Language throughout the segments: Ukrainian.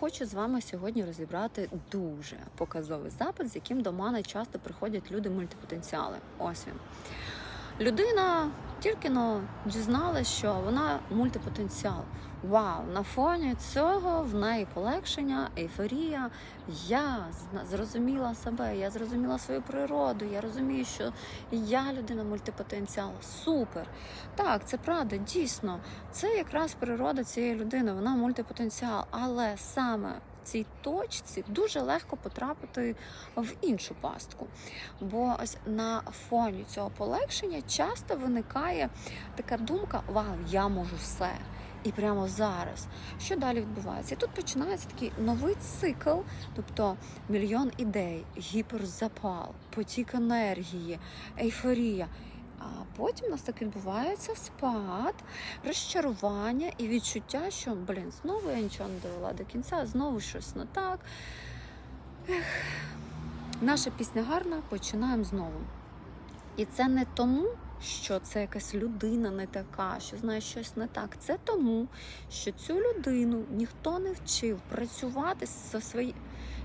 хочу з вами сьогодні розібрати дуже показовий запит, з яким до мене часто приходять люди мультипотенціали. Ось він. Людина тільки но дізналась, що вона мультипотенціал. Вау! На фоні цього в неї полегшення, ейфорія. Я зрозуміла себе, я зрозуміла свою природу. Я розумію, що я людина мультипотенціал. Супер! Так, це правда, дійсно. Це якраз природа цієї людини, вона мультипотенціал, але саме цій точці дуже легко потрапити в іншу пастку. Бо ось на фоні цього полегшення часто виникає така думка: Вау, я можу все. І прямо зараз. Що далі відбувається? І тут починається такий новий цикл, тобто мільйон ідей, гіперзапал, потік енергії, ейфорія. А потім у нас так відбувається спад, розчарування і відчуття, що блін, знову я нічого не довела до кінця, знову щось не так. Ех. Наша пісня гарна, починаємо знову. І це не тому, що це якась людина не така, що знає щось не так. Це тому, що цю людину ніхто не вчив працювати зі, свої...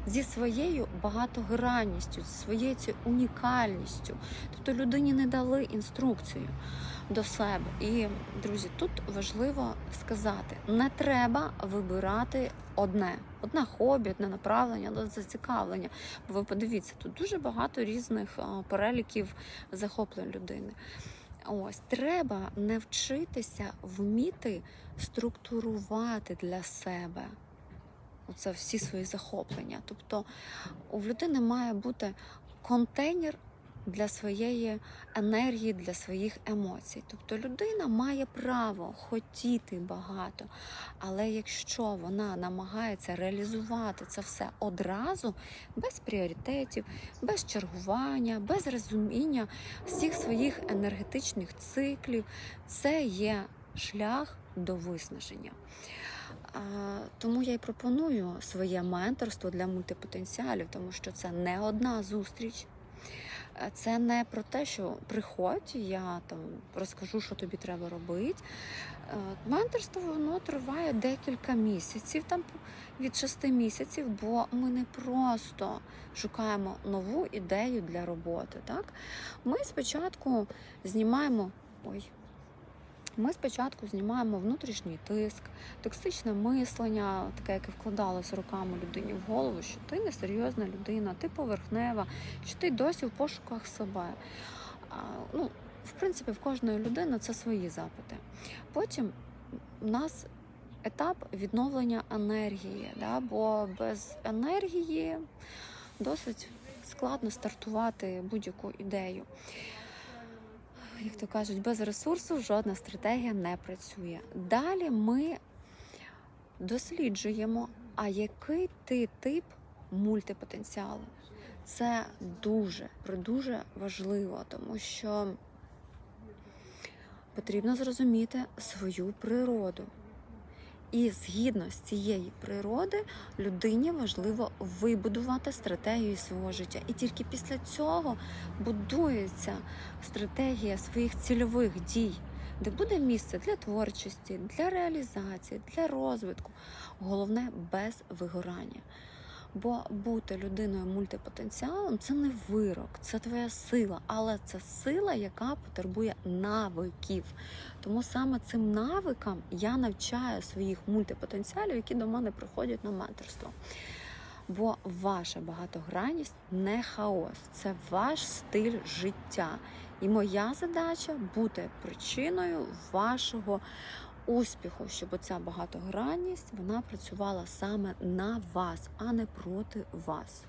зі своєю багатогранністю, зі своєю цією унікальністю. Тобто людині не дали інструкцію до себе. І, друзі, тут важливо сказати: не треба вибирати одне, одне хобі, одне направлення, одне зацікавлення. Бо ви подивіться, тут дуже багато різних переліків захоплень людини. Ось треба навчитися вміти структурувати для себе. Оце всі свої захоплення. Тобто у людини має бути контейнер для своєї енергії, для своїх емоцій. Тобто людина має право хотіти багато, але якщо вона намагається реалізувати це все одразу, без пріоритетів, без чергування, без розуміння всіх своїх енергетичних циклів, це є шлях до виснаження. Тому я й пропоную своє менторство для мультипотенціалів, тому що це не одна зустріч. Це не про те, що приходь, я там розкажу, що тобі треба робити. Е, Менторство воно триває декілька місяців, там від шести місяців, бо ми не просто шукаємо нову ідею для роботи. Так? Ми спочатку знімаємо. Ой, ми спочатку знімаємо внутрішній тиск, токсичне мислення, таке, яке вкладалось руками людині в голову, що ти несерйозна людина, ти поверхнева, що ти досі в пошуках себе. Ну, в принципі, в кожної людини це свої запити. Потім у нас етап відновлення енергії, да? бо без енергії досить складно стартувати будь-яку ідею як то кажуть, без ресурсу жодна стратегія не працює. Далі ми досліджуємо, а який ти тип мультипотенціалу. Це дуже дуже важливо, тому що потрібно зрозуміти свою природу. І згідно з цієї природи людині важливо вибудувати стратегію свого життя. І тільки після цього будується стратегія своїх цільових дій, де буде місце для творчості, для реалізації, для розвитку. Головне без вигорання. Бо бути людиною мультипотенціалом це не вирок, це твоя сила, але це сила, яка потребує навиків. Тому саме цим навикам я навчаю своїх мультипотенціалів, які до мене приходять на менторство. Бо ваша багатогранність не хаос, це ваш стиль життя. І моя задача бути причиною вашого успіху, щоб оця багатогранність вона працювала саме на вас, а не проти вас.